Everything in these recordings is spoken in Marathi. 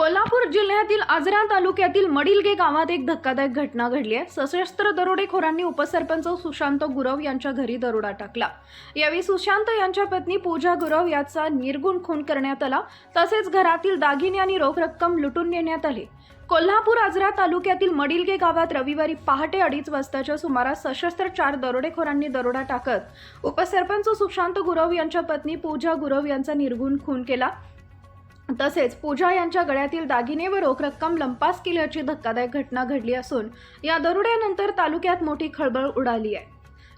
कोल्हापूर जिल्ह्यातील आजरा तालुक्यातील मडिलगे गावात एक धक्कादायक घटना घडली आहे. सशस्त्र दरोडेखोरांनी उपसरपंच सुशांत गुरव यांच्या घरी दरोडा टाकला. यावेळी सुशांत यांच्या पत्नी पूजा गुरव याचा निर्गुण खून करण्यात आला. तसेच घरातील दागिने आणि रोख रक्कम लुटून नेण्यात आली. कोल्हापूर आजरा तालुक्यातील मडिलगे गावात रविवारी पहाटे अडीच वाजताच्या सुमारास सशस्त्र चार दरोडेखोरांनी दरोडा टाकत उपसरपंच सुशांत गुरव यांच्या पत्नी पूजा गुरव यांचा निर्गुण खून केला. तसेच पूजा यांच्या गळ्यातील दागिने व रोख रक्कम लंपास केल्याची धक्कादायक घटना घडली असून या दरोड्यानंतर तालुक्यात मोठी खळबळ उडाली आहे.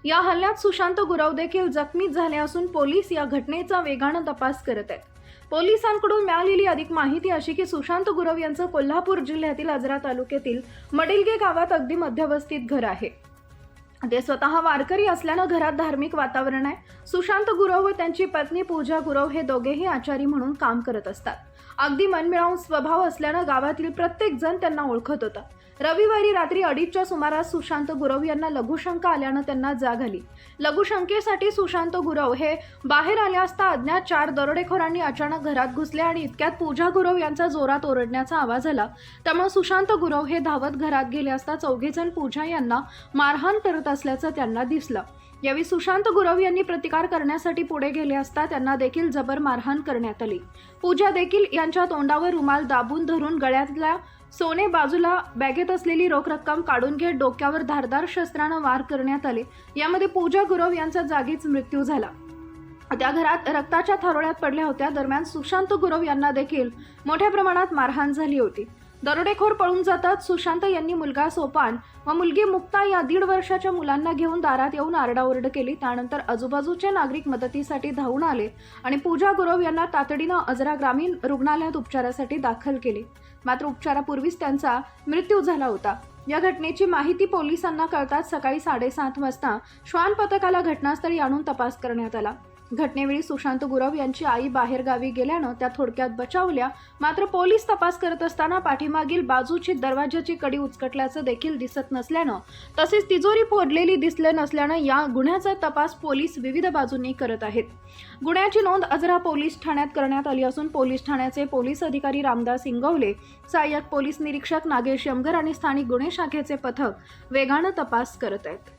या हल्ल्यात सुशांत गुरव देखील जखमी झाले असून पोलीस या घटनेचा वेगानं तपास करत आहेत. पोलिसांकडून मिळालेली अधिक माहिती अशी की सुशांत गुरव यांचं कोल्हापूर जिल्ह्यातील आजरा तालुक्यातील मडिलगे गावात अगदी मध्यवस्थित घर आहे. ते स्वतः वारकरी असल्यानं घरात धार्मिक वातावरण आहे. सुशांत गुरव व त्यांची पत्नी पूजा गुरव हे दोघेही आचारी म्हणून काम करत असतात. अगदी मनमिळावून स्वभाव असल्यानं गावातील प्रत्येक जण त्यांना ओळखत होता. रविवारी रात्री अडीचच्या सुमारास सुशांत गुरव यांना लघुशंका आल्यानं त्यांना जाग आली. लघुशंकेसाठी सुशांत गुरव हे बाहेर आले असता अज्ञात चार दरोडेखोरांनी अचानक घरात घुसले आणि इतक्यात पूजा गुरव यांचा जोरात ओरडण्याचा आवाज आला. त्यामुळे सुशांत गुरव हे धावत घरात गेले असता चौघेजण पूजा यांना मारहाण करत असल्याचं त्यांना दिसलं. यावेळी सुशांत गुरव यांनी प्रतिकार करण्यासाठी पुढे गेले असता त्यांना देखील जबर मारहाण करण्यात आली. पूजा देखील यांच्या तोंडावर रुमाल दाबून धरून गळ्यातल्या सोने बाजूला बॅगेत असलेली रोख रक्कम काढून घेत डोक्यावर धारदार शस्त्रानं वार करण्यात आले. यामध्ये पूजा गुरव यांचा जागीच मृत्यू झाला. त्या घरात रक्ताच्या थारोळ्यात पडल्या होत्या. दरम्यान सुशांत गुरव यांना देखील मोठ्या प्रमाणात मारहाण झाली होती. दरोडेखोर पळून जातात. सुशांत यांनी मुलगा सोपान व मुलगी मुक्ता या दीड वर्षाच्या मुलांना घेऊन दारात येऊन आरडाओरड केली. त्यानंतर आजूबाजूचे नागरिक मदतीसाठी धावून आले आणि पूजा गुरव यांना तातडीनं अजरा ग्रामीण रुग्णालयात उपचारासाठी दाखल केले. मात्र उपचारापूर्वीच त्यांचा मृत्यू झाला होता. या घटनेची माहिती पोलिसांना कळताच सकाळी साडेसात वाजता श्वान पथकाला घटनास्थळी आणून तपास करण्यात आला. घटनेवेळी सुशांत गुरव यांची आई बाहेरगावी गेल्यानं त्या थोडक्यात बचावल्या. मात्र पोलीस तपास करत असताना पाठीमागील बाजूची दरवाजाची कडी उचकटल्याचं देखील दिसत नसल्यानं तसेच तिजोरी फोडलेली दिसले नसल्यानं या गुन्ह्याचा तपास पोलीस विविध बाजूंनी करत आहेत. गुन्ह्याची नोंद अजरा पोलीस ठाण्यात करण्यात आली असून पोलीस ठाण्याचे पोलीस अधिकारी रामदास इंगवले सहाय्यक पोलीस निरीक्षक नागेश यमगर आणि स्थानिक गुन्हे शाखेचे पथक वेगानं तपास करत आहेत.